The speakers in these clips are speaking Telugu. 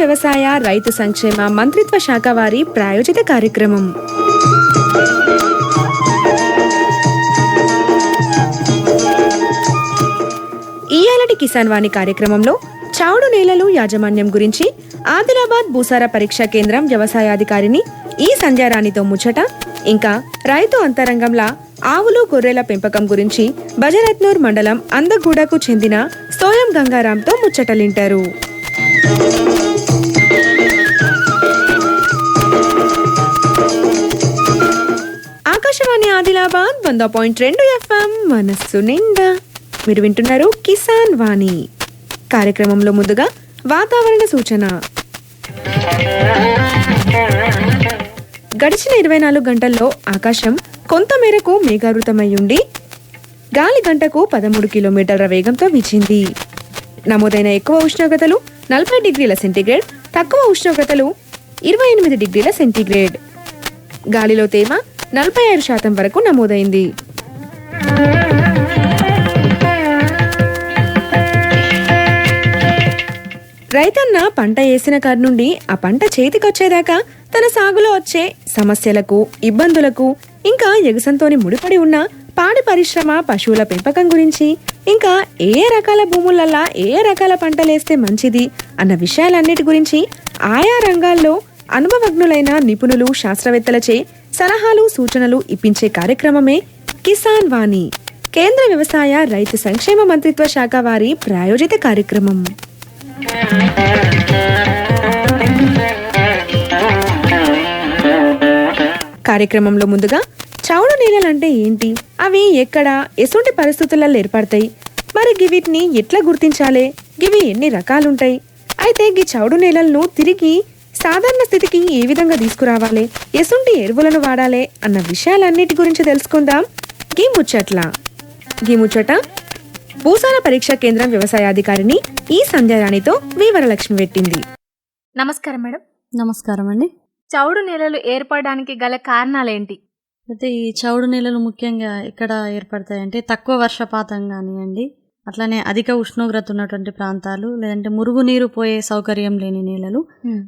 వ్యవసాయ రైతు సంక్షేమ మంత్రిత్వ శాఖ వారి ప్రాయోజిత కార్యక్రమం. ఈయాలటి కిసాన్ వాణి కార్యక్రమంలో చౌడు నేలలు యాజమాన్యం గురించి ఆదిలాబాద్ భూసార పరీక్షా కేంద్రం వ్యవసాయాధికారిని ఈ సంధ్యారాణితో ముచ్చట ఇంకా రైతు అంతరంగంలా ఆవులు గొర్రెల పెంపకం గురించి బజరత్నూర్ మండలం అందగూడకు చెందిన సోయం గంగారాంతో ముచ్చటలింటారు. ఆదిలాబాద్ వంద పాయింట్ రెండు ఎఫ్ఎం మనస్సు నిండా. మీరు వింటున్నారు కిసాన్ వాణి. కార్యక్రమంలో ముందుగా వాతావరణ సూచన. గడిచిన ఇరవై నాలుగు గంటల్లో ఆకాశం కొంత మేరకు మేఘావృతమై ఉండి గాలి గంటకు పదమూడు కిలోమీటర్ల వేగంతో వీచింది. నమోదైన ఎక్కువ ఉష్ణోగ్రతలు నలభై డిగ్రీల సెంటీగ్రేడ్ తక్కువ ఉష్ణోగ్రతలు ఇరవై ఎనిమిది డిగ్రీల సెంటీగ్రేడ్. గాలిలో తేమ నలభై ఐదు శాతం వరకు నమోదైంది. రైతన్న పంట వేసిన కాడి నుండి ఆ పంట చేతికొచ్చేదాకా తన సాగులో వచ్చే సమస్యలకు ఇబ్బందులకు ఇంకా ఎగసంతోని ముడిపడి ఉన్న పాడి పరిశ్రమ పశువుల పెంపకం గురించి ఇంకా ఏ రకాల భూములల్లా ఏ ఏ రకాల పంటలేస్తే మంచిది అన్న విషయాలన్నిటి గురించి ఆయా రంగాల్లో అనుభవజ్ఞులైన నిపుణులు శాస్త్రవేత్తలచే సలహాలు సూచనలు ఇప్పించే కార్యక్రమమే కిసాన్ వాణి కేంద్ర వ్యవసాయ రైతు సంక్షేమ మంత్రిత్వ శాఖ వారి ప్రాయోజిత కార్యక్రమం. కార్యక్రమంలో ముందుగా చౌడు నేలలంటే ఏంటి? అవి ఎక్కడ? ఎసుంటి పరిస్థితులలో ఏర్పడతాయి? మరి గివిటిని ఎట్లా గుర్తించాలి? గివి ఎన్ని రకాలుంటాయి? అయితే గీ చౌడు నేలలను తిరిగి సాధారణ స్థితికి ఏ విధంగా తీసుకురావాలి? ఎసుంటి ఎరువులను వాడాలి అన్న విషయాలన్నిటి గురించి తెలుసుకుందాం. గీ ముచ్చట్ల. గీ ముచ్చట. భూసార పరీక్షా కేంద్రం వ్యవసాయాధికారిని ఈ సంధ్యారాణితో వీవరలక్ష్మి పెట్టింది. నమస్కారం మేడం. నమస్కారం అండి. చౌడు నేలలు ఏర్పడడానికి గల కారణాలేంటి? అయితే ఈ చౌడు నేలలు ముఖ్యంగా ఎక్కడ ఏర్పడతాయి అంటే తక్కువ వర్షపాతం కానివ్వండి అట్లనే అధిక ఉష్ణోగ్రత ఉన్నటువంటి ప్రాంతాలు లేదంటే మురుగునీరు పోయే సౌకర్యం లేని నేలలు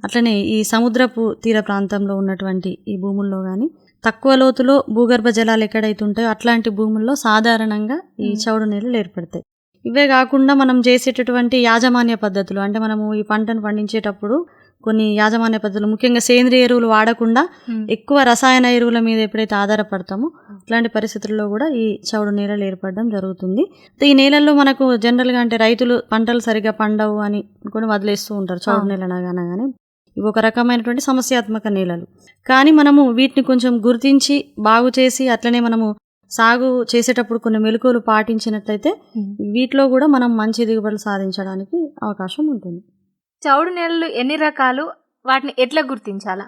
అట్లనే ఈ సముద్రపు తీర ప్రాంతంలో ఉన్నటువంటి ఈ భూముల్లో కానీ తక్కువ లోతులో భూగర్భ జలాలు ఎక్కడైతే ఉంటాయో అట్లాంటి భూముల్లో సాధారణంగా ఈ. చౌడు నేలలు ఏర్పడతాయి ఇవే కాకుండా మనం చేసేటటువంటి యాజమాన్య పద్ధతులు అంటే మనము ఈ పంటను పండించేటప్పుడు కొన్ని యాజమాన్య పద్ధతులు ముఖ్యంగా సేంద్రియ ఎరువులు వాడకుండా ఎక్కువ రసాయన ఎరువుల మీద ఎప్పుడైతే ఆధారపడతామో అట్లాంటి పరిస్థితుల్లో కూడా ఈ చౌడు నేలలు ఏర్పడడం జరుగుతుంది. ఈ నేలల్లో మనకు జనరల్గా అంటే రైతులు పంటలు సరిగా పండవు అని కొన్ని వదిలేస్తూ ఉంటారు చౌడు. నేల అనగానే. ఇవి ఒక రకమైనటువంటి సమస్యాత్మక నేలలు. కానీ మనము వీటిని కొంచెం గుర్తించి బాగు చేసి అట్లనే మనము సాగు చేసేటప్పుడు కొన్ని మెలకువలు పాటించినట్లయితే వీటిలో కూడా మనం మంచి దిగుబడులు సాధించడానికి అవకాశం ఉంటుంది. చౌడు నేలలు ఎన్ని రకాలు? వాటిని ఎట్లా గుర్తించాలా?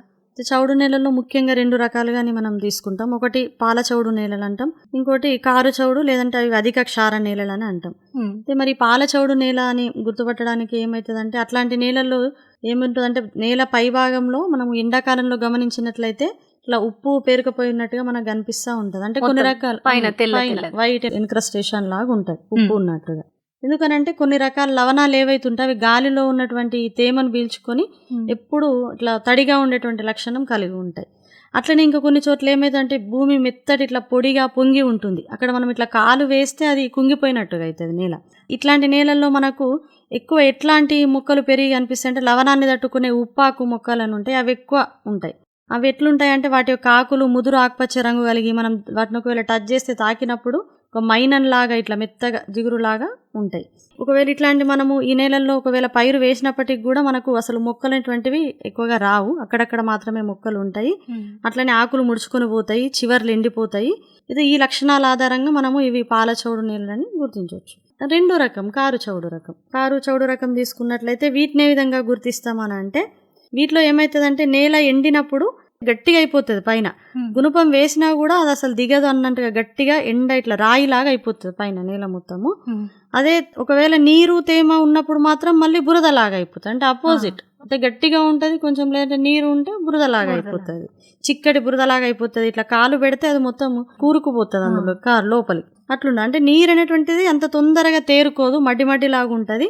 చౌడు నేలల్లో ముఖ్యంగా రెండు రకాలుగాని మనం తీసుకుంటాం. ఒకటి పాల చౌడు నేలలు అంటాం. ఇంకోటి కారు చౌడు లేదంటే అవి అధిక క్షార నేలలు అని అంటాం. అయితే మరి పాల చౌడు నేల అని గుర్తుపట్టడానికి ఏమవుతుందంటే అట్లాంటి నేలల్లో ఏముంటుందంటే నేల పై భాగంలో మనం ఎండాకాలంలో గమనించినట్లయితే ఇట్లా ఉప్పు పేరుకుపోయినట్టుగా మనకు కనిపిస్తూ ఉంటుంది. అంటే కొన్ని రకాల పైన. వైట్ ఇన్క్రస్టేషన్ లాగా ఉంటుంది ఉప్పు. ఉన్నట్టుగా. ఎందుకనంటే కొన్ని రకాల లవణాలు ఏవైతే ఉంటాయి అవి గాలిలో ఉన్నటువంటి తేమను పీల్చుకొని ఎప్పుడు ఇట్లా తడిగా ఉండేటువంటి లక్షణం కలిగి ఉంటాయి. అట్లనే ఇంకా కొన్ని చోట్ల ఏమైందంటే భూమి మెత్తటి ఇట్లా పొడిగా పొంగి ఉంటుంది. అక్కడ మనం ఇట్లా కాలు వేస్తే అది కుంగిపోయినట్టుగా అవుతుంది నేల. ఇట్లాంటి నేలల్లో మనకు ఎక్కువ ఎట్లాంటి మొక్కలు పెరిగి కనిపిస్తాయి అంటే లవణాన్ని తట్టుకునే ఉప్పాకు మొక్కలు అని ఉంటాయి. అవి ఎక్కువ ఉంటాయి. అవి ఎట్లుంటాయి అంటే వాటి యొక్క ఆకులు ముదురు ఆకుపచ్చ రంగు కలిగి మనం వాటిని ఒకవేళ టచ్ చేస్తే తాకినప్పుడు ఒక మైనన్ లాగా ఇట్లా మెత్తగా జిగురులాగా ఉంటాయి. ఒకవేళ ఇట్లాంటి మనము ఈ నేలల్లో ఒకవేళ పైరు వేసినప్పటికి కూడా మనకు అసలు మొక్కలు అనేటువంటివి ఎక్కువగా రావు. అక్కడక్కడ మాత్రమే మొక్కలు ఉంటాయి. అట్లనే ఆకులు ముడుచుకొని పోతాయి చివర్లు ఎండిపోతాయి. ఇది ఈ లక్షణాల ఆధారంగా మనము ఇవి పాల చౌడు నేలని గుర్తించవచ్చు. రెండో రకం కారు చౌడు రకం. కారు చౌడు రకం తీసుకున్నట్లయితే వీటిని ఏ విధంగా గుర్తిస్తామని అంటే వీటిలో ఏమవుతుందంటే నేల ఎండినప్పుడు గట్టిగా అయిపోతుంది పైన. గుణపం వేసినా కూడా అది అసలు దిగదు అన్నట్టుగా గట్టిగా ఎండ ఇట్లా రాయిలాగా అయిపోతుంది పైన నేల మొత్తము. అదే ఒకవేళ నీరు తేమ ఉన్నప్పుడు మాత్రం మళ్ళీ బురదలాగా అయిపోతుంది. అంటే అపోజిట్ అంటే గట్టిగా ఉంటుంది కొంచెం లేదంటే నీరు ఉంటే బురదలాగా. అయిపోతుంది. చిక్కటి బురదలాగా అయిపోతుంది. ఇట్లా కాలు పెడితే అది మొత్తం కూరుకుపోతుంది అందులో కారు లోపలికి అట్లుండ అంటే నీరు అనేటువంటిది అంత తొందరగా తేరుకోదు మడ్డి మడ్డి లాగా ఉంటుంది.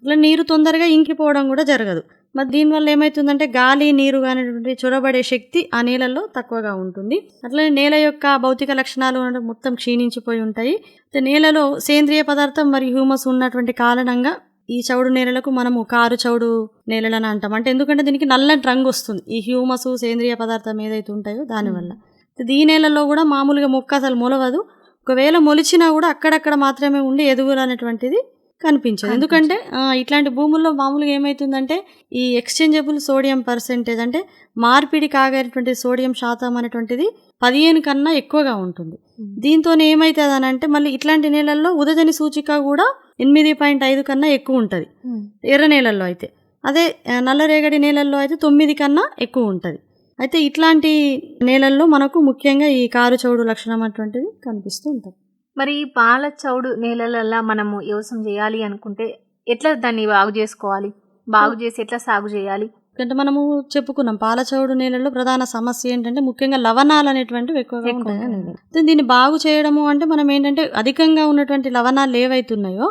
ఇట్లా నీరు తొందరగా ఇంకిపోవడం కూడా జరగదు. మరి దీనివల్ల ఏమవుతుందంటే గాలి నీరు అనేటువంటి చొరబడే శక్తి ఆ నేలలో తక్కువగా ఉంటుంది. అట్లనే నేల యొక్క భౌతిక లక్షణాలు మొత్తం క్షీణించిపోయి ఉంటాయి. నేలలో సేంద్రియ పదార్థం మరియు హ్యూమస్ ఉన్నటువంటి కారణంగా ఈ చౌడు నేలలకు మనము కారు చౌడు నేలలని అంటాం. అంటే ఎందుకంటే దీనికి నల్లటి రంగు వస్తుంది. ఈ హ్యూమస్ సేంద్రియ పదార్థం ఏదైతే ఉంటాయో దానివల్ల అయితే ఈ నేలల్లో కూడా మామూలుగా మొక్క అసలు మొలవదు. ఒకవేళ మొలిచినా కూడా అక్కడక్కడ మాత్రమే ఉండి ఎదుగులు అనేటువంటిది కనిపించదు. ఎందుకంటే ఇట్లాంటి భూముల్లో మామూలుగా ఏమవుతుందంటే ఈ ఎక్స్చేంజబుల్ సోడియం పర్సెంటేజ్ అంటే మార్పిడి కాగేటువంటి సోడియం శాతం అనేటువంటిది పదిహేను కన్నా ఎక్కువగా ఉంటుంది. దీంతో ఏమవుతుంది అని అంటే మళ్ళీ ఇట్లాంటి నేలల్లో ఉదజని సూచిక కూడా ఎనిమిది పాయింట్ ఐదు కన్నా ఎక్కువ ఉంటుంది. ఎర్ర నేలల్లో అయితే. అదే నల్లరేగడి నేలల్లో అయితే తొమ్మిది కన్నా ఎక్కువ ఉంటుంది. అయితే ఇట్లాంటి నేలల్లో మనకు ముఖ్యంగా ఈ కారు చౌడు లక్షణం అటువంటిది కనిపిస్తూ ఉంటుంది. మరి ఈ పాల చౌడు నేలలల్లా మనము వ్యవసాయం చేయాలి అనుకుంటే ఎట్లా దాన్ని బాగు చేసుకోవాలి? బాగు చేసి ఎట్లా సాగు చేయాలి? ఎందుకంటే మనము చెప్పుకున్నాం పాలచౌడు నేలలో ప్రధాన సమస్య ఏంటంటే ముఖ్యంగా లవణాలు అనేటువంటివి ఎక్కువగా ఎక్కువ ఉంటాయి. దీన్ని బాగు చేయడము అంటే మనం ఏంటంటే అధికంగా ఉన్నటువంటి లవణాలు ఏవైతున్నాయో.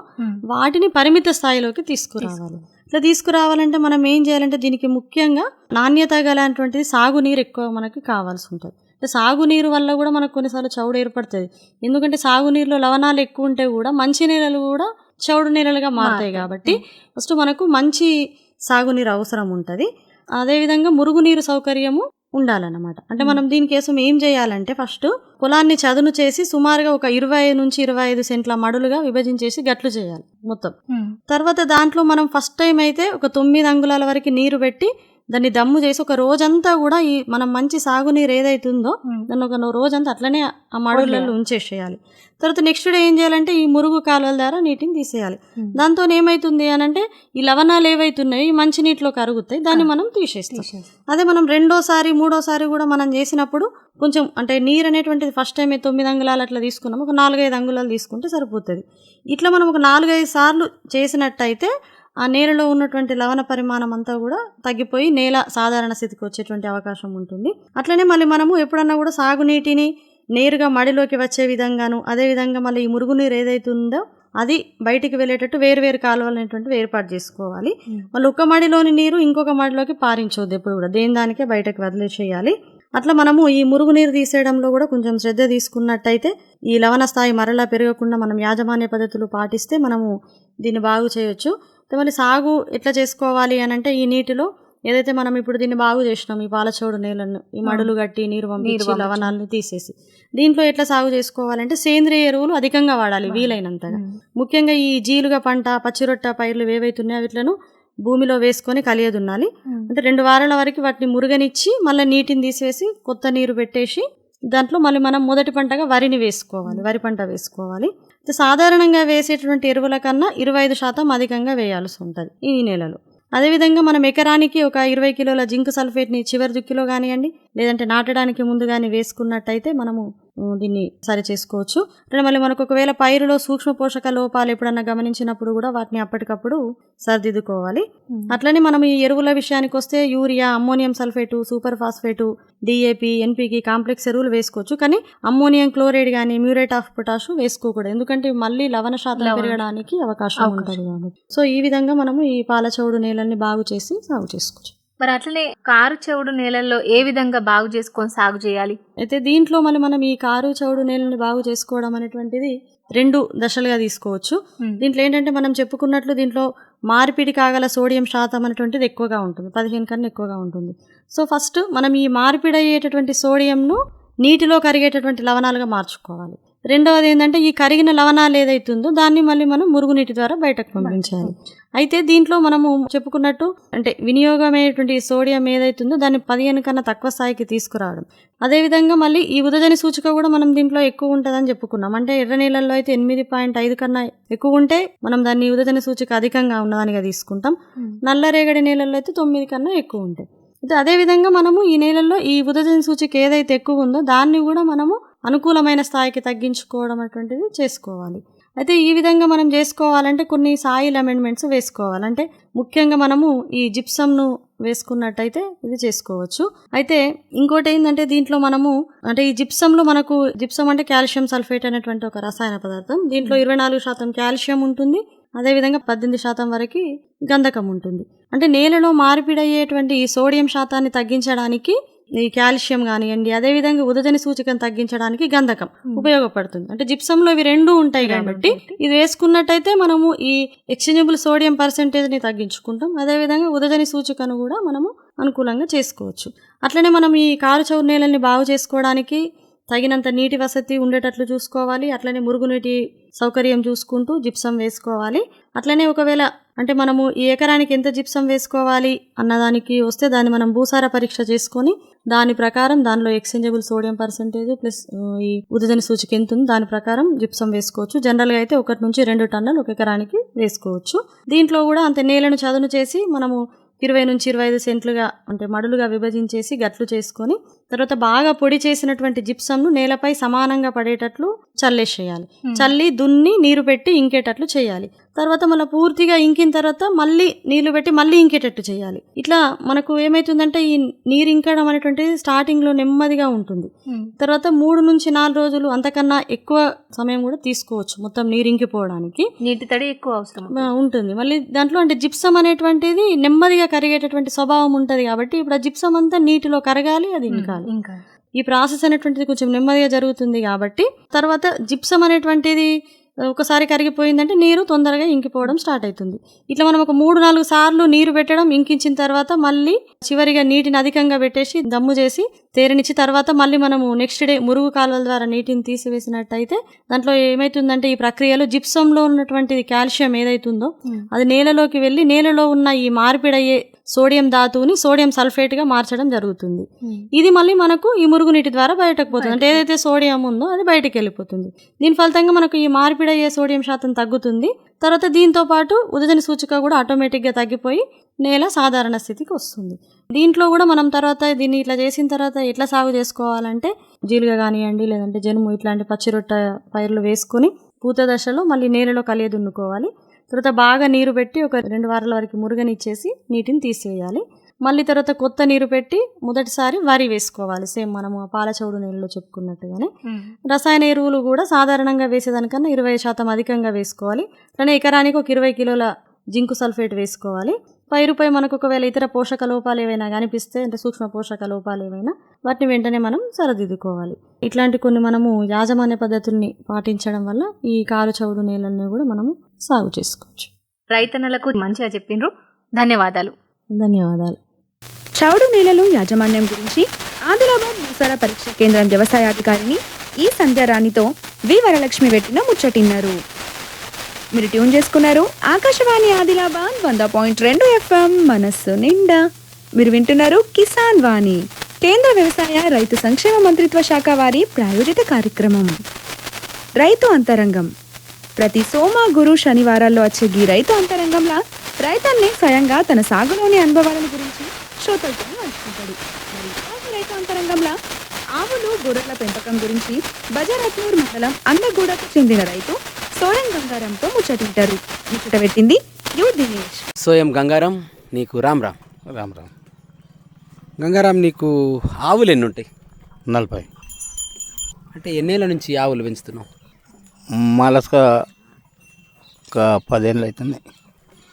వాటిని పరిమిత స్థాయిలోకి తీసుకురావాలి. ఇట్లా తీసుకురావాలంటే మనం ఏం చేయాలంటే దీనికి ముఖ్యంగా నాణ్యత గలటువంటిది సాగునీరు ఎక్కువ మనకి కావాల్సి ఉంటుంది. అంటే సాగునీరు వల్ల కూడా మనకు కొన్నిసార్లు చౌడు ఏర్పడుతుంది. ఎందుకంటే సాగునీరులో లవణాలు ఎక్కువ ఉంటే కూడా మంచి నీళ్ళలు కూడా చౌడు నీళ్ళలుగా మారుతాయి. కాబట్టి ఫస్ట్ మనకు మంచి సాగునీరు అవసరం ఉంటుంది. అదేవిధంగా మురుగునీరు సౌకర్యము ఉండాలన్నమాట. అంటే మనం దీనికోసం ఏం చేయాలంటే ఫస్ట్ పొలాన్ని చదును చేసి సుమారుగా ఒక ఇరవై నుంచి ఇరవై ఐదు సెంట్ల మడులుగా విభజించేసి గట్లు చేయాలి మొత్తం. తర్వాత దాంట్లో మనం ఫస్ట్ టైం అయితే ఒక తొమ్మిది అంగుళాల వరకు నీరు పెట్టి దాన్ని దమ్ము చేసి ఒక రోజంతా కూడా ఈ మనం మంచి సాగునీరు ఏదైతే ఉందో ఉమ్. దాన్ని ఒక రోజంతా అట్లనే ఆ వదిలేయాలి. ఉంచేసేయాలి తర్వాత నెక్స్ట్ డే ఏం చేయాలంటే ఈ మురుగు కాలువల ద్వారా నీటిని తీసేయాలి. దాంతో ఏమైతుంది అని అంటే ఈ లవణాలు ఏవైతున్నాయో ఈ మంచి నీటిలో కరుగుతాయి దాన్ని మనం తీసేస్తాం తీసేసి. అదే మనం రెండోసారి మూడోసారి కూడా మనం చేసినప్పుడు కొంచెం అంటే నీరు అనేటువంటిది ఫస్ట్ టైం తొమ్మిది అంగుళాలు అట్లా తీసుకున్నాం ఒక నాలుగైదు అంగుళాలు తీసుకుంటే సరిపోతుంది ఇట్లా మనం ఒక నాలుగైదు సార్లు చేసినట్టయితే ఆ నేలలో ఉన్నటువంటి లవణ పరిమాణం అంతా కూడా తగ్గిపోయి నేల సాధారణ స్థితికి వచ్చేటువంటి అవకాశం ఉంటుంది. అట్లనే మళ్ళీ మనము ఎప్పుడన్నా కూడా సాగునీటిని నేరుగా మడిలోకి వచ్చే విధంగాను అదేవిధంగా మళ్ళీ ఈ మురుగునీరు ఏదైతే ఉందో అది బయటికి వెళ్ళేటట్టు వేరు వేరు కాలువలు అనేటువంటివి ఏర్పాటు చేసుకోవాలి. మళ్ళీ ఒక మడిలోని నీరు ఇంకొక మడిలోకి పారించవద్దు ఎప్పుడు కూడా. దేని దానికే బయటకు వదిలేసేయాలి. అట్లా మనము ఈ మురుగునీరు తీసేయడంలో కూడా కొంచెం శ్రద్ధ తీసుకున్నట్టయితే ఈ లవణ స్థాయి మరలా పెరగకుండా మనం యాజమాన్య పద్ధతులు పాటిస్తే మనము దీన్ని బాగు చేయొచ్చు. మళ్ళీ సాగు ఎట్లా చేసుకోవాలి అని అంటే ఈ నీటిలో ఏదైతే మనం ఇప్పుడు దీన్ని బాగు చేసినాం ఈ పాలచోడు నీళ్ళను ఈ మడులు కట్టి నీరు పంపించి. లవణాలను తీసేసి దీంట్లో ఎట్లా సాగు చేసుకోవాలంటే సేంద్రియ ఎరువులు అధికంగా వాడాలి వీలైనంతగా. ముఖ్యంగా ఈ జీలుగ పంట పచ్చిరొట్ట పైర్లు ఏవైతున్నాయో వీటిలను భూమిలో వేసుకొని కలియదున్నాలి. అంటే రెండు వారాల వరకు వాటిని మురుగనిచ్చి మళ్ళీ నీటిని తీసేసి కొత్త నీరు పెట్టేసి దాంట్లో మళ్ళీ మనం మొదటి పంటగా వరిని వేసుకోవాలి వరి పంట వేసుకోవాలి సాధారణంగా వేసేటువంటి ఎరువుల కన్నా ఇరవై ఐదు శాతం అధికంగా వేయాల్సి ఉంటుంది ఈ నెలలో. అదేవిధంగా మనం ఎకరానికి ఒక ఇరవై కిలోల జింక్ సల్ఫేట్ని చివరి దుక్కిలో కానివ్వండి లేదంటే నాటడానికి ముందు కానీ వేసుకున్నట్టయితే మనము దీన్ని సరి చేసుకోవచ్చు అంటే మళ్ళీ మనకు ఒకవేళ పైరులో సూక్ష్మ పోషక లోపాలు ఎప్పుడన్నా గమనించినప్పుడు కూడా వాటిని అప్పటికప్పుడు సరిదిద్దుకోవాలి. అట్లనే మనం ఈ ఎరువుల విషయానికి వస్తే urea ammonium sulphate super phosphate DAP NPK complex ఎరువులు వేసుకోవచ్చు కానీ అమ్మోనియం క్లోరైడ్ కానీ మ్యూరేట్ ఆఫ్ పొటాష్ వేసుకోకూడదు ఎందుకంటే మళ్ళీ లవణ శాతం. పెరగడానికి అవకాశం అవకాశం. ఉంటుంది కాబట్టి సో ఈ విధంగా మనము ఈ పాలచౌడు నేలల్ని బాగు చేసి సాగు చేసుకోవచ్చు మరి అట్లనే కారు చెవుడు నేలల్లో ఏ విధంగా బాగు చేసుకొని సాగు చేయాలి? అయితే దీంట్లో మళ్ళీ మనం ఈ కారు చౌడు నేలని బాగు చేసుకోవడం అనేటువంటిది రెండు దశలుగా తీసుకోవచ్చు. దీంట్లో ఏంటంటే మనం చెప్పుకున్నట్లు దీంట్లో మార్పిడి కాగల సోడియం శాతం అనేటువంటిది ఎక్కువగా ఉంటుంది పదిహేను కన్నా ఎక్కువగా ఉంటుంది. సో ఫస్ట్ మనం ఈ మార్పిడి అయ్యేటటువంటి సోడియంను నీటిలో కరిగేటటువంటి లవణాలుగా మార్చుకోవాలి. రెండవది ఏంటంటే ఈ కరిగిన లవణాలు ఏదైతుందో దాన్ని మళ్ళీ మనం మురుగునీటి ద్వారా బయటకు పంపించాలి. అయితే దీంట్లో మనము చెప్పుకున్నట్టు అంటే వినియోగమైనటువంటి సోడియం ఏదైతుందో దాన్ని పదిహేను కన్నా తక్కువ స్థాయికి తీసుకురావడం. అదేవిధంగా మళ్ళీ ఈ ఉదజని సూచిక కూడా మనం దీంట్లో ఎక్కువ ఉంటుందని చెప్పుకున్నాం. అంటే ఎర్ర నీళ్ళల్లో అయితే ఎనిమిది పాయింట్ ఐదు కన్నా ఎక్కువ ఉంటే మనం దాన్ని ఉదజని సూచిక అధికంగా ఉన్నదానిగా తీసుకుంటాం. నల్లరేగడి నీళ్ళల్లో అయితే తొమ్మిది కన్నా ఎక్కువ ఉంటాయి అయితే అదేవిధంగా మనము ఈ నేలల్లో ఈ ఉదజన సూచిక ఏదైతే ఎక్కువ ఉందో దాన్ని కూడా మనము అనుకూలమైన స్థాయికి తగ్గించుకోవడం అటువంటిది చేసుకోవాలి. అయితే ఈ విధంగా మనం చేసుకోవాలంటే కొన్ని సాయిల్ అమెండ్మెంట్స్ వేసుకోవాలి. అంటే ముఖ్యంగా మనము ఈ జిప్సమ్ను వేసుకున్నట్టయితే ఇది చేసుకోవచ్చు. అయితే ఇంకోటి ఏంటంటే దీంట్లో మనము అంటే ఈ జిప్సంలో మనకు జిప్సం అంటే కాల్షియం సల్ఫేట్ అనేటువంటి ఒక రసాయన పదార్థం. దీంట్లో ఇరవై నాలుగు శాతం కాల్షియం ఉంటుంది. అదేవిధంగా పద్దెనిమిది శాతం వరకు గంధకం ఉంటుంది. అంటే నేలలో మార్పిడయ్యేటువంటి ఈ సోడియం శాతాన్ని తగ్గించడానికి ఈ కాల్షియం కానివ్వండి అదేవిధంగా ఉదజని సూచికను తగ్గించడానికి గంధకం ఉపయోగపడుతుంది. అంటే జిప్సంలో ఇవి రెండు ఉంటాయి కాబట్టి ఇది వేసుకున్నట్టయితే మనము ఈ ఎక్స్చేంజబుల్ సోడియం పర్సెంటేజ్ని తగ్గించుకుంటాం. అదేవిధంగా ఉదజని సూచికను కూడా మనము అనుకూలంగా చేసుకోవచ్చు. అట్లనే మనం ఈ కారు చౌరు నేలల్ని బాగు చేసుకోవడానికి తగినంత నీటి వసతి ఉండేటట్లు చూసుకోవాలి. అట్లనే మురుగునీటి సౌకర్యం చూసుకుంటూ జిప్సం వేసుకోవాలి. అట్లనే ఒకవేళ అంటే మనము ఈ ఎకరానికి ఎంత జిప్సం వేసుకోవాలి అన్నదానికి వస్తే దాన్ని మనం భూసార పరీక్ష చేసుకొని దాని ప్రకారం దానిలో ఎక్స్చేంజబుల్ సోడియం పర్సెంటేజ్ ప్లస్ ఈ ఉదజని సూచిక ఎంత ఉంది దాని ప్రకారం జిప్సం వేసుకోవచ్చు. జనరల్గా అయితే ఒకటి నుంచి రెండు టన్నులు ఒక ఎకరానికి వేసుకోవచ్చు. దీంట్లో కూడా అంతే నేలను చదును చేసి మనము ఇరవై నుంచి ఇరవై ఐదు సెంట్లుగా అంటే మడులుగా విభజించేసి గట్లు చేసుకొని తర్వాత బాగా పొడి చేసినటువంటి జిప్సంను నేలపై సమానంగా పడేటట్లు చల్లేసేయాలి. చల్లి దున్ని నీరు పెట్టి ఇంకేటట్లు చేయాలి. తర్వాత మళ్ళీ పూర్తిగా ఇంకిన తర్వాత మళ్ళీ నీళ్ళు పెట్టి మళ్ళీ ఇంకేటట్టు చేయాలి. ఇట్లా మనకు ఏమైతుందంటే ఈ నీరు ఇంకడం అనేటువంటిది స్టార్టింగ్లో నెమ్మదిగా ఉంటుంది. తర్వాత మూడు నుంచి నాలుగు రోజులు అంతకన్నా ఎక్కువ సమయం కూడా తీసుకోవచ్చు మొత్తం నీరు ఇంకిపోవడానికి. నీటి తడి ఎక్కువ అవసరం. ఉంటుంది. మళ్ళీ దాంట్లో అంటే జిప్సం అనేటువంటిది నెమ్మదిగా కరిగేటటువంటి స్వభావం ఉంటుంది కాబట్టి ఇప్పుడు ఆ జిప్సం అంతా నీటిలో కరగాలి అది ఇంకాలి. ఇంకా. ఈ ప్రాసెస్ అనేటువంటిది కొంచెం నెమ్మదిగా జరుగుతుంది కాబట్టి తర్వాత జిప్సం అనేటువంటిది ఒకసారి కరిగిపోయిందంటే నీరు తొందరగా ఇంకిపోవడం స్టార్ట్ అవుతుంది ఇట్లా మనం ఒక మూడు నాలుగు సార్లు నీరు పెట్టడం ఇంకించిన తర్వాత మళ్ళీ చివరిగా నీటిని అధికంగా పెట్టేసి దమ్ము చేసి తేరనిచ్చి తర్వాత మళ్ళీ మనము నెక్స్ట్ డే మురుగు కాలువల ద్వారా నీటిని తీసివేసినట్టయితే దాంట్లో ఏమైతుందంటే ఈ ప్రక్రియలో జిప్సంలో ఉన్నటువంటి కాల్షియం ఏదైతుందో అది నేలలోకి వెళ్ళి నేలలో ఉన్న ఈ మార్పిడయ్యే సోడియం ధాతువుని సోడియం సల్ఫేట్గా మార్చడం జరుగుతుంది. ఇది మళ్ళీ మనకు ఈ మురుగునీటి ద్వారా బయటకు పోతుంది. అంటే ఏదైతే సోడియం ఉందో అది బయటకు వెళ్ళిపోతుంది. దీని ఫలితంగా మనకు ఈ మార్పిడయ్యే సోడియం శాతం తగ్గుతుంది. తర్వాత దీంతో పాటు ఉదజని సూచిక కూడా ఆటోమేటిక్గా తగ్గిపోయి నేల సాధారణ స్థితికి వస్తుంది. దీంట్లో కూడా మనం తర్వాత దీన్ని ఇట్లా చేసిన తర్వాత ఎట్లా సాగు చేసుకోవాలంటే జీలుగా కానివ్వండి లేదంటే జనుము ఇట్లాంటి పచ్చిరొట్ట పైర్లు వేసుకొని పూత దశలో మళ్ళీ నేలలో కలియ దున్నుకోవాలి తర్వాత బాగా నీరు పెట్టి ఒక రెండు వారాల వరకు మురుగనిచ్చేసి నీటిని తీసివేయాలి మళ్ళీ తర్వాత కొత్త నీరు పెట్టి మొదటిసారి వరి వేసుకోవాలి. సేమ్ మనము ఆ పాల చౌడు నీళ్ళలో చెప్పుకున్నట్టుగానే రసాయన ఎరువులు కూడా సాధారణంగా వేసేదానికన్నా ఇరవై శాతం అధికంగా వేసుకోవాలి. అట్లనే ఎకరానికి ఒక ఇరవై కిలోల జింకు సల్ఫేట్ వేసుకోవాలి. పైరుపై మనకు ఒకవేళ ఇతర పోషక లోపాలు ఏవైనా కనిపిస్తే అంటే సూక్ష్మ పోషక లోపాలు ఏవైనా వాటిని వెంటనే మనం సరిదిద్దుకోవాలి. ఇట్లాంటి కొన్ని మనము యాజమాన్య పద్ధతుల్ని పాటించడం వల్ల ఈ కారు చౌడు నేలల్ని కూడా మనము సాగు చేసుకోవచ్చు. రైతన్నలకు మంచిగా చెప్పిండ్రు. ధన్యవాదాలు. ధన్యవాదాలు. చౌడు నేలలు యాజమాన్యం గురించి ఆదిలాబాద్ భూసార పరీక్ష కేంద్రం వ్యవసాయాధికారిని ఈ సంధ్యారాణితో వి వరలక్ష్మి పెట్టిన ముచ్చటిన్నారు. మీరు ట్యూన్ చేసుకున్నారు ఆకాశవాణి ఆదిలాబాద్ వంద పాయింట్ రెండు ఎఫ్ఎం మనస్సు నిండా. మీరు వింటున్నారు కిసాన్ వాణి కేంద్ర వ్యవసాయ రైతు సంక్షేమ మంత్రిత్వ శాఖ వారి ప్రాయోజిత కార్యక్రమం. రైతు అంతరంగం. ప్రతి సోమ గురు శనివారాల్లో వచ్చే ఈ రైతు అంతరంగంలో రైతన్నే స్వయంగా తన సాగులోని అనుభవాలను గురించి శ్రోతలతో పంచుకుంటాడు. రైతు అంతరంగంలో ఆవులు గొర్రెల పెంపకం గురించి బజారత్నూర్ మండలం అందగూడకు చెందిన రైతు సోయం గంగారంతో ముచ్చటింటారు ముచ్చట పెట్టింది యు దినేష్. సోయం గంగారాం నీకు రామ్ రామ్. రామ్ రామ్. గంగారాం నీకు ఆవులు ఎన్ని ఉంటాయి నలభై. అంటే ఎన్నేళ్ళ నుంచి ఆవులు పెంచుతున్నావు? మలస్క ఒక పదేళ్ళు అవుతుంది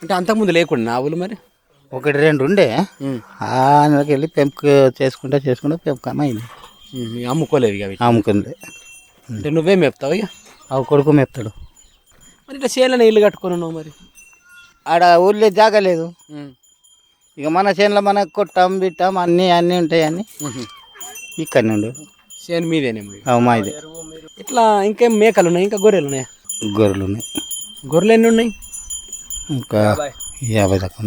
అంటే అంతకుముందు లేకుండా ఆవులు మరి? ఒకటి రెండు ఉండే. ఉమ్. అందులోకి వెళ్ళి పెంపు చేసుకుంటా చేసుకుంటా పెంపకం అయింది. అమ్ముకోలేవు ఇక అవి అమ్ముకుంది. అంటే నువ్వేం మేపుతావు ఇక? ఆ కొడుకు మెప్తాడు. మరి ఇట్లా చేనులో ఇల్లు కట్టుకొని ఉన్నావు మరి? ఆడ ఊళ్ళో జాగలేదు. ఇక మన చేనులో మన కొట్టాం బిట్టాం అన్నీ అన్నీ ఉంటాయి అన్నీ. ఇక్కడ నుండి చేను మీదేనేమో ఇక. అవు మాది. ఇట్లా ఇంకేం మేకలు ఉన్నాయి? ఇంకా గొర్రెలు ఉన్నాయా? గొర్రెలు ఉన్నాయి. గొర్రెలు ఎన్ని ఉన్నాయి? ఇంకా యాభై. దాకా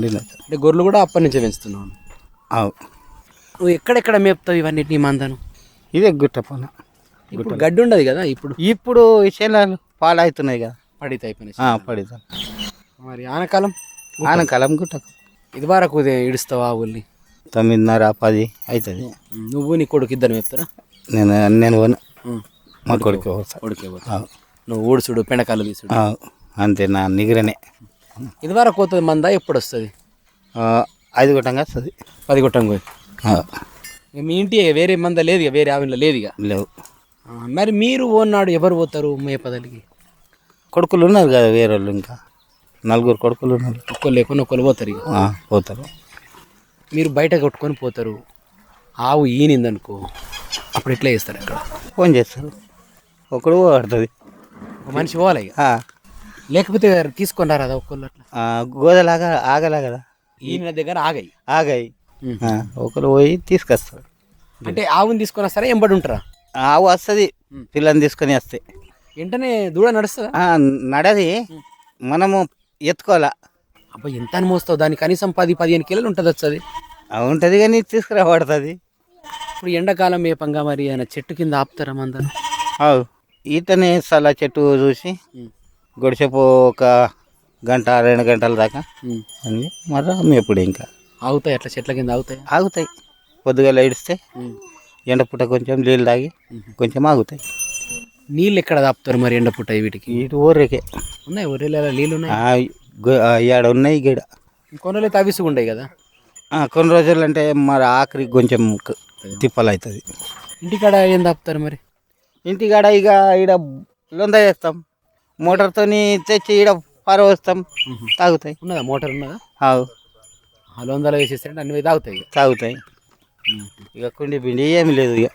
అంటే గొర్రెలు కూడా అప్పటి నుంచే పెంచుతున్నావు అవు. నువ్వు ఎక్కడెక్కడ మేపుతావు ఇవన్నీ మందను? ఇదే గుట్ట పోన ఇప్పుడు గడ్డి ఉండదు కదా ఇప్పుడు? ఇప్పుడు ఈ చేనులు పాలు అవుతున్నాయి కదా. పడితే అయిపోయినాయి పడితే. మరి ఆనకాలం? ఆనకాలం గుట్టకు. ఇది వరకు ఇడుస్తావు ఆవుల్ని? తొమ్మిదిన్నర పది అవుతుంది నువ్వు నీ కొడుకు ఇద్దరు చెప్తారా? నేను నేను పోను. మా కొడుకు. కొడుకే పోతా. నువ్వు ఊడుసుడు పెండకాలు తీసుడు. అంతే నా నిగరనే. ఇది వరకు పోతుంది మందా ఎప్పుడు వస్తుంది? ఐదు గొట్టంగా వస్తుంది. పది ఇక మీ ఇంటి వేరే మంద లేదు ఇక వేరే ఆవిడ లేదు ఇక. లేవు. మరి మీరు ఓన్నాడు ఎవరు పోతారు? మేపదలికి కొడుకులు ఉన్నారు కదా వేరే వాళ్ళు ఇంకా? నలుగురు కొడుకులు ఉన్నారు. ఒక్కరు లేకుండా ఒక్కరు పోతారు ఇక. ఆ, పోతారు. మీరు బయట కొట్టుకొని పోతారు. ఆవు ఈనిందనుకో అప్పుడు ఎట్లా చేస్తారు అక్కడ? ఫోన్ చేస్తారు. ఒకడు పడుతుంది ఒక మనిషి పోవాలి ఇక. లేకపోతే తీసుకొని రాదా ఒక్కళ్ళు అట్లా? గోదలాగా ఆగలా కదా? ఈయన దగ్గర ఆగాయి. ఆగాయి. ఆ, ఒకరు పోయి తీసుకొస్తారు అంటే ఆవుని తీసుకొని వస్తారా ఎంబడి ఉంటారా? ఆవు వస్తుంది. పిల్లని తీసుకొని వస్తే వెంటనే దూడ నడుస్తుందా? నడది. మనము ఎత్తుకోవాలా. అబ్బా ఎంత అని మోస్తావు దానికి కనీసం పది పదిహేను కిలోలు ఉంటుంది వచ్చది ఉంటుంది కానీ తీసుకురాబడుతుంది. ఇప్పుడు ఎండాకాలం మేపంగా మరి ఆయన చెట్టు కింద ఆపుతారా మందరు? అవు. ఈతనే సలా చెట్టు చూసి గొడిసేపు ఒక గంట రెండు గంటల దాకా అని మర్రా మేపుడు ఇంకా. ఆగుతాయి అట్లా చెట్ల కింద ఆగుతాయి? ఆగుతాయి. పొద్దుగాల ఇడిస్తే ఎండపూట కొంచెం నీళ్ళు తాగి కొంచెం ఆగుతాయి. నీళ్ళు ఎక్కడ ఆపుతారు మరి ఎండ పుట్టాయి వీటికి? ఇటు ఊరికే ఉన్నాయి ఒరేలా నీళ్ళు ఉన్నాయి? ఈడ ఉన్నాయి గీడ. కొనలే తవిసుగా ఉంటాయి కదా? ఆ, కొన్ని రోజులు అంటే మరి ఆఖరి కొంచెం తిప్పలు అవుతుంది ఇంటికాడ ఏం ఆపుతారు మరి? ఇంటికాడ ఇక ఈడ లొంద చేస్తాం. మోటార్తోని తెచ్చి ఈడ పారవస్తాం తాగుతాయి. ఉన్నదా? మోటార్ ఉన్నదా? ఆవు హలో వందలు వేసేస్తే అన్ని తాగుతాయి ఇక. తాగుతాయి. ఇక కుండి పిండి ఏమి లేదు ఇక.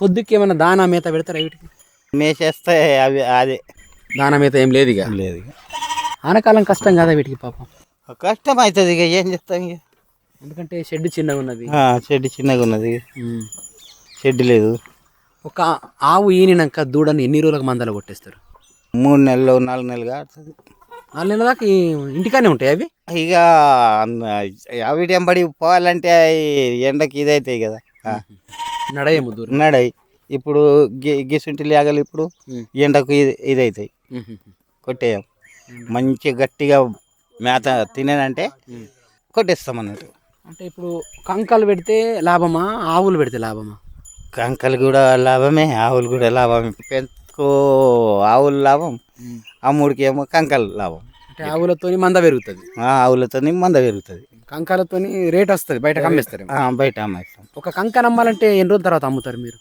పొద్దుకి ఏమైనా దానా మేత పెడతారా వీటికి? మేసేస్తే అవి అదే. దానా మేత ఏం లేదు ఇక. లేదు ఇక. ఆనకాలం కష్టం కదా వీటికి పాపం. కష్టం అవుతుంది ఇక ఏం చేస్తాం ఇక. ఎందుకంటే షెడ్ చిన్నగా ఉన్నది. ఆ, షెడ్ చిన్నగా ఉన్నది ఉమ్. షెడ్ లేదు. ఒక ఆవు ఈనినాక దూడని ఎన్ని రోజులకు మందలు కొట్టేస్తారు? మూడు నెలలు నాలుగు నెలలు కాడుతుంది నాలుగు నెలల దాకా ఈ ఇంటికానే ఉంటాయి అవి? ఇక అవిటి ఎంబడి పోవాలంటే ఎండకి ఇదవుతాయి కదా. నడయేమో దూరం నడయి. ఇప్పుడు గి గిసుంటి లేగలు ఇప్పుడు. ఎండకు ఇది ఇదవుతాయి. కొట్టేయం. మంచి గట్టిగా మేత తినేదంటే కొట్టేస్తాం అన్నట్టు అంటే ఇప్పుడు కంకాలు పెడితే లాభమా ఆవులు పెడితే లాభమా? కంకలు కూడా లాభమే ఆవులు కూడా లాభమే పెంచుకో ఆవులు లాభం. అమ్ముడికి ఏమో కంకలు లాభం. అంటే ఆవులతోని మంద పెరుగుతుంది. ఆవులతో మంద పెరుగుతుంది. కంకాలతోని రేట్ వస్తుంది బయట అమ్మేస్తారు బయట అమ్మేస్తాం. ఒక కంకను అమ్మాలంటే ఎన్ని రోజుల తర్వాత అమ్ముతారు మీరు?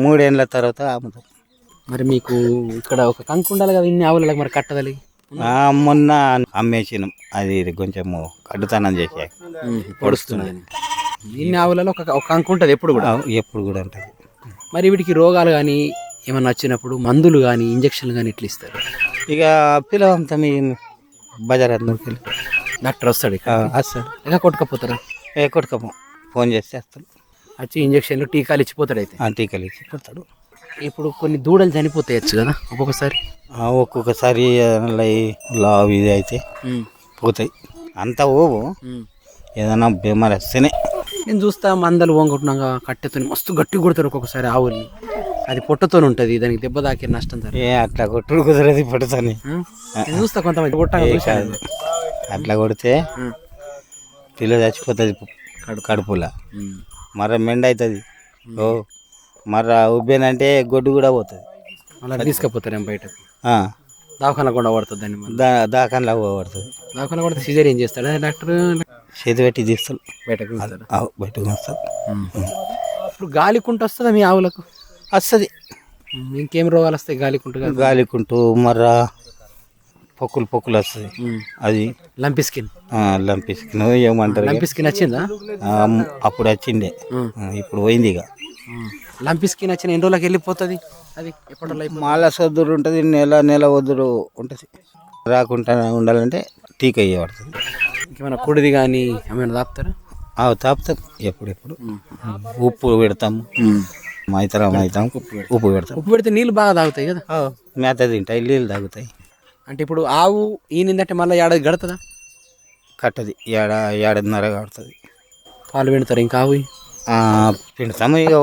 మూడేళ్ళ తర్వాత అమ్ముతాం మరి మీకు ఇక్కడ ఒక కంకు ఉండాలి కదా ఇన్ని ఆవులకు మరి కట్టదలి? మొన్న అమ్మేసినాం. అది ఇది కొంచెము కడుతానం చేసే పొడుస్తున్నది ఇన్ని ఆవులలో ఒక ఒక కంకు ఉంటుంది ఎప్పుడు కూడా? ఎప్పుడు కూడా ఉంటుంది. మరి వీటికి రోగాలు కానీ ఏమన్నా వచ్చినప్పుడు మందులు కానీ ఇంజక్షన్లు కానీ ఇట్లా ఇస్తారు? ఇక పిలవంతా మీ బజార్ అందరికి డాక్టర్ వస్తాడు ఇక్కడ? వస్తాడు. ఇంకా కొట్టుకపోతారా? ఏ కొట్టుకపో. ఫోన్ చేస్తే వస్తాడు. వచ్చి ఇంజక్షన్లు టీకాలు ఇచ్చిపోతాడు అయితే ఆ టీకాలు ఇచ్చి కొడతాడు ఇప్పుడు కొన్ని దూడలు చనిపోతాయచ్చు కదా ఒక్కొక్కసారి? ఒక్కొక్కసారి అలా లావ్ ఇది అయితే పోతాయి. అంత ఓవు. ఏదైనా బీమారి వస్తేనే. నేను చూస్తా మందలు వంగుతున్నాగా కట్టెతో మస్తు గట్టి కొడతారు ఒక్కొక్కసారి ఆవుల్ని. అది పొట్టతో ఉంటుంది దానికి దెబ్బ తాకే నష్టం ఏ అట్లా కొట్టుడు కుదరది నేను చూస్తా కొంతమంది కాదు. అట్లా కొడితే పిల్ల చచ్చిపోతుంది కడుపులా. మర మెండ అవుతుంది ఓ మర ఉబ్బేనంటే గొడ్డు కూడా పోతుంది. అలా తీసుకుపోతారు బయటకు? ఆ, దవాఖాన కూడా పడుతుంది దాన్ని దా దాకంలో పోబడుతుంది దవాఖాన కూడా సీజర్ ఏం చేస్తాడు? డాక్టర్? చేతి పెట్టి తీస్తాడు. బయటకు తీస్తాడు? బయటకు వస్తాడు ఇప్పుడు గాలికుంట వస్తుందా మీ ఆవులకు? వస్తుంది. ఇంకేం రోగాలు వస్తాయి గాలికుంట గాలికుంటూ మర్ర పొక్కులు పొక్కులు వస్తుంది అది. Lumpy skin. ఆ, లంపిస్కిన్ ఏమంటారు? లంపి స్కిన్ వచ్చిందా? అప్పుడు వచ్చిండే. ఇప్పుడు పోయింది ఇక. లంపి స్కిన్ వచ్చిన ఎన్ని రోజులకు వెళ్ళిపోతుంది? అది అయిపోతుంది? మాల సొద్దురు ఉంటుంది నెల నెల వద్దురు ఉంటుంది. రాకుండా ఉండాలంటే టీకా ఇవ్వబడుతుంది ఇంకేమైనా కుడిది కానీ ఏమైనా తాపుతారా? ఆ, తాపుతాం. ఎప్పుడెప్పుడు. ఉప్పు పెడతాము. మైతరా మైతాం ఉప్పు పెడతాం. ఉప్పు పెడితే నీళ్ళు బాగా తాగుతాయి కదా? మేత తింటాయి నీళ్ళు తాగుతాయి. అంటే ఇప్పుడు ఆవు ఈనిందంటే మళ్ళీ ఏడాది గడుతుందా? కట్టది. ఏడ ఏడున్నర కడుతుంది పాలు పెడతారు ఇంకా ఆవు? ఆ, పిండుతాము ఇక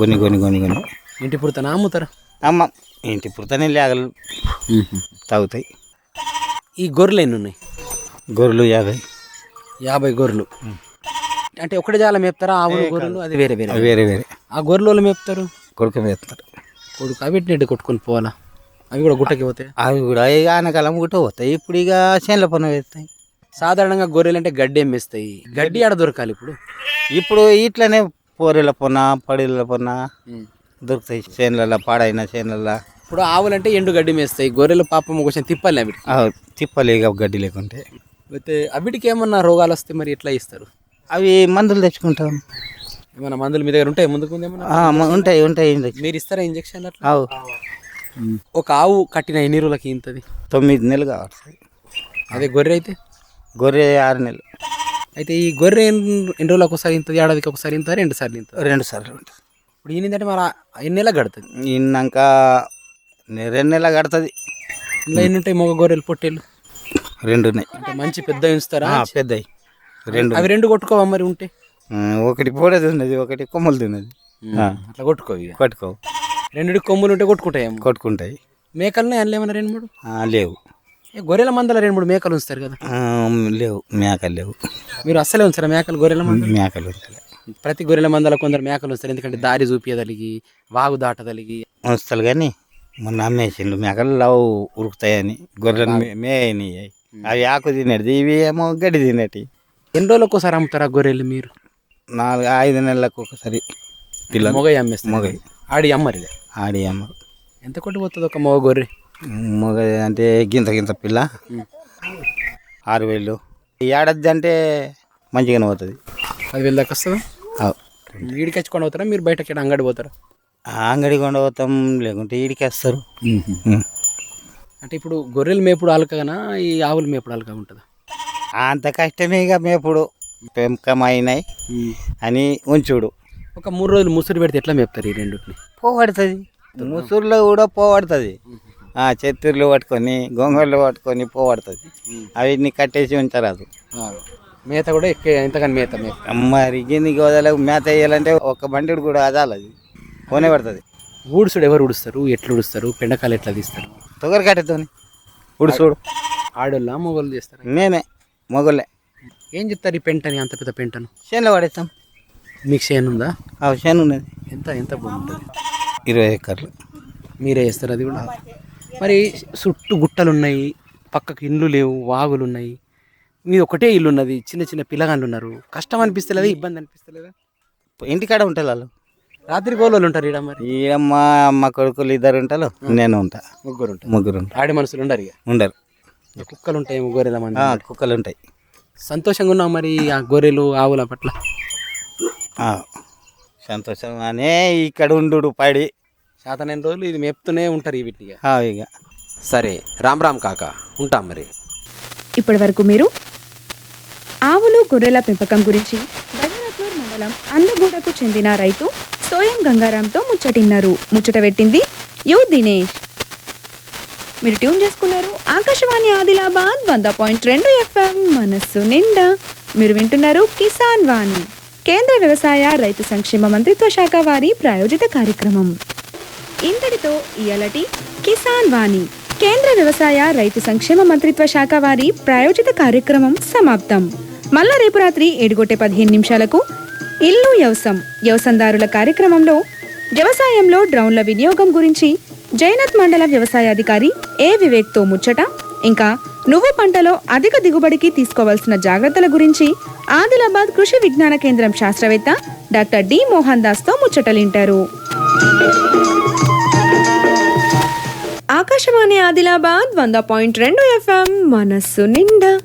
గొని గొని గొని గొని ఇంటి పుడతానా అమ్ముతారా? అమ్మ ఇంటి పుడతానే లేగలు తాగుతాయి. ఈ గొర్రెలు ఎన్ని ఉన్నాయి గొర్రెలు యాభై. యాభై గొర్రెలు. అంటే ఒకటి జాల మేపుతారా? ఆవులు గొర్రెలు? అది వేరే వేరే. వేరే వేరే. ఆ గొర్రెలు వాళ్ళు మేపుతారు? కొడుకు వేస్తారు కొడుకు అవి నెడ్డి కొట్టుకొని పోవాలా? అవి కూడా గుట్టకి పోతాయి? అవి కూడా ఇక ఆనకాలం కూడా పోతాయి. ఇప్పుడు ఇక చేనుల పని వేస్తాయి సాధారణంగా గొర్రెలు అంటే గడ్డి ఏం వేస్తాయి గడ్డి ఆడ దొరకాలి ఇప్పుడు. ఇప్పుడు ఇట్లనే పోరెల పొన్న పడిల పొన్న దొరుకుతాయి. చేనులలో పాడైన చేనులలో ఇప్పుడు ఆవులు అంటే ఎండు గడ్డి మేస్తాయి. గొర్రెలు పాపం కొంచెం తిప్పాలి ఆ, తిప్పలే ఇక గడ్డి లేకుంటే. అయితే అవిటికి ఏమన్నా రోగాలు వస్తే మరి ఎట్లా ఇస్తారు అవి మందులు తెచ్చుకుంటాం. ఏమన్నా మందులు మీ దగ్గర ఉంటాయి? ముందుకు ఉంటాయి ఉంటాయి. మీరు ఇస్తారా ఇంజక్షన్ అట్లా? ఒక ఆవు కట్టిన ఎన్ని రోజులకి ఇంతది తొమ్మిది నెలలు కావాలి. అదే గొర్రె అయితే? గొర్రె ఆరు నెలలు. అయితే ఈ గొర్రె ఎన్ని రోజులకు ఒకసారి ఇంతది ఏడాదికి ఒకసారి ఇంత రెండు సార్లు ఇంత రెండు సార్లు ఉంటుంది ఇప్పుడు ఈయనంటే మరి ఎన్ని నెలలకు కడుతుంది? ఇన్నాక రెండు నెలలు కడుతుంది. ఇందులో ఎన్ని ఉంటాయి మగ గొర్రెలు పొట్టేళ్ళు? రెండు ఉన్నాయి. అంటే మంచి పెద్ద ఉంచుతారా? ఆ, పెద్దవి. రెండు. అవి రెండు కొట్టుకోవా మరి ఉంటే? ఒకటి పోడేది ఉన్నది ఒకటి కొమ్మలు తిన్నది. అట్లా కొట్టుకోవు ఇక. కొట్టుకో రెండు కొమ్ములు ఉంటే కొట్టుకుంటాయి. మేకలనే అందులో ఏమన్నా రెండు మూడు? లేవు. గొర్రెల మందల రెండు మూడు మేకలు ఉంచుతారు కదా. లేవు. మేకలు లేవు. మీరు అస్సలే ఉంచారా మేకలు గొర్రెల మంద మేకలు ఉంచలే. ప్రతి గొర్రెల మందల కొందరు మేకలు ఉంచుతారు. ఎందుకంటే దారి చూపించదలిగి వాగు దాటదలిగి ఉంచుతారు కానీ మొన్న అమ్మేసిండు. మేకలు లవ్ ఉరుకుతాయని గొర్రెలు మే- మేయనియ్యాయి. అవి ఆకు తినేది ఇవి ఏమో గడ్డి తినేటి ఎన్ని రోజులకు ఒకసారి అమ్ముతారా గొర్రెలు మీరు? నాలుగు ఐదు నెలలకు ఒకసారి. పిల్లలు. మొగయి అమ్మేస్తారు. మొగయి. ఆడి అమ్మరు. ఆడి అమ్మ. ఎంత కొట్టిపోతుంది ఒక మొగ గొర్రె? మొగ అంటే గింత గింత పిల్ల. ఆరు వేలు. ఏడాది అంటే మంచిగానే పోతుంది. పది వేలు దాకా వస్తుందా? అవు. వీడికి వచ్చుకొని పోతారా? మీరు బయటకి అంగడి పోతారా? అంగడి కొండ పోతాం లేకుంటే ఈడికి వేస్తారు. అంటే ఇప్పుడు గొర్రెలు మేపుడు అలకగానా ఈ ఆవులు మేపుడు అలకగా ఉంటుందా? అంత కష్టమే ఇక మేపుడు. పెంపకమైనాయి అని ఉంచుడు. ఒక మూడు రోజులు ముసురు పెడితే ఎట్లా మేపుతారు ఈ రెండుని? పోగొడుతుంది. ముసూరులో కూడా పోగొడుతుంది. ఆ చెత్తూరులో పట్టుకొని గొంగళ్ళు పట్టుకొని పోగొడుతుంది. అవిటిని కట్టేసి ఉంచరాదు మేత కూడా ఎక్కే ఎంతగాని మేత మేత? మరి గిన్ని గోదాలకు మేత వేయాలంటే ఒక బండి కూడా అదాలి అది పోనే పడుతుంది. ఊడుసుడు ఎవరు ఉడుస్తారు ఎట్లా ఉడుస్తారు పెండకాలు ఎట్లా తీస్తారు? తొగరు కట్టెతోని. చూడు. ఆడోళ్ళ మొగోళ్ళు చేస్తారు? మేమే మొగలే ఏం చెప్తారు ఈ పెంటని అంత పెద్ద పెంటను? చేనులో పడేస్తాం. మీకు చేను ఉందా? ఆ చేను ఉన్నది. ఎంత ఎంత భూమి ఉంటుంది ఇరవై ఎకర్లు. మీరే చేస్తారు అది కూడా? మరి చుట్టూ గుట్టలు ఉన్నాయి పక్కకు ఇండ్లు లేవు వాగులు ఉన్నాయి. మీది ఒకటే ఇల్లు ఉన్నది చిన్న చిన్న పిల్లగాళ్ళు ఉన్నారు. కష్టం అనిపిస్తలేదా ఇబ్బంది అనిపిస్తలేదా? ఇంటికాడ ఉంటారు వాళ్ళు. రాత్రి గోళ్ళు ఉంటారు ఈడ మరి? ఈడ మా అమ్మ కొడుకులు ఇద్దరు ఉంటారు నేను ఉంటా. ముగ్గురు ఉంటారు. ముగ్గురు ఉంటారు. ఆడి మనుషులు ఉండరు ఇక? ఉండరు. కుక్కలు ఉంటాయి గొర్రెల మంది కుక్కలు ఉంటాయి. సంతోషంగా ఉన్నావు మరి ఆ గొర్రెలు ఆవుల పట్ల? సంతోషంగానే ఇక్కడ ఉండు పడి. శాతనైన రోజులు? ఇది మేపుతూనే ఉంటారు ఈ వీటిని ఇక. సరే రామ్ రామ్ కాక ఉంటాం మరి. ఇప్పటి వరకు మీరు ఆవులు గొర్రెల పెంపకం గురించి బజనపూర్ మండలం అందగూడకు చెందిన రైతు సోయం గంగారాంతో ముచ్చటిన్నారు. ముచ్చట పెట్టింది యు దినేష్. మీరు ట్యూన్ చేసుకున్నారు ఆకాశవాణి ఆదిలాబాద్ వంద పాయింట్ రెండు ఎఫ్ఎం మనస్సు నిండా. మీరు వింటున్నారు కిసాన్ వాణి. కేంద్ర వ్యవసాయ రైతు సంక్షేమ మంత్రిత్వ శాఖ వారి ప్రాయోజిత కార్యక్రమం. ఇంతటితో ఇయలటి కిసాన్ వాణి. కేంద్ర వ్యవసాయ రైతు సంక్షేమ మంత్రిత్వ శాఖ వారి ప్రాయోజిత కార్యక్రమం సమాప్తం. మళ్ళా రేపు రాత్రి ఏడుగొట్టే పదిహేను నిమిషాలకు ఇల్లు వ్యవసం వ్యవసందారుల కార్యక్రమంలో వ్యవసాయంలో డ్రౌన్ల వినియోగం గురించి జైనత్ మండల వ్యవసాయాధికారి ఏ వివేక్తో ముచ్చట ఇంకా నువ్వు పంటలో అధిక దిగుబడికి తీసుకోవాల్సిన జాగ్రత్తల గురించి ఆదిలాబాద్ కృషి విజ్ఞాన కేంద్రం శాస్త్రవేత్త డాక్టర్ డి మోహన్ దాస్తో ముచ్చటలింటారు. ఆకాశవాణి ఆదిలాబాద్ వంద పాయింట్ రెండు ఎఫ్ఎం మనస్సు నిండా.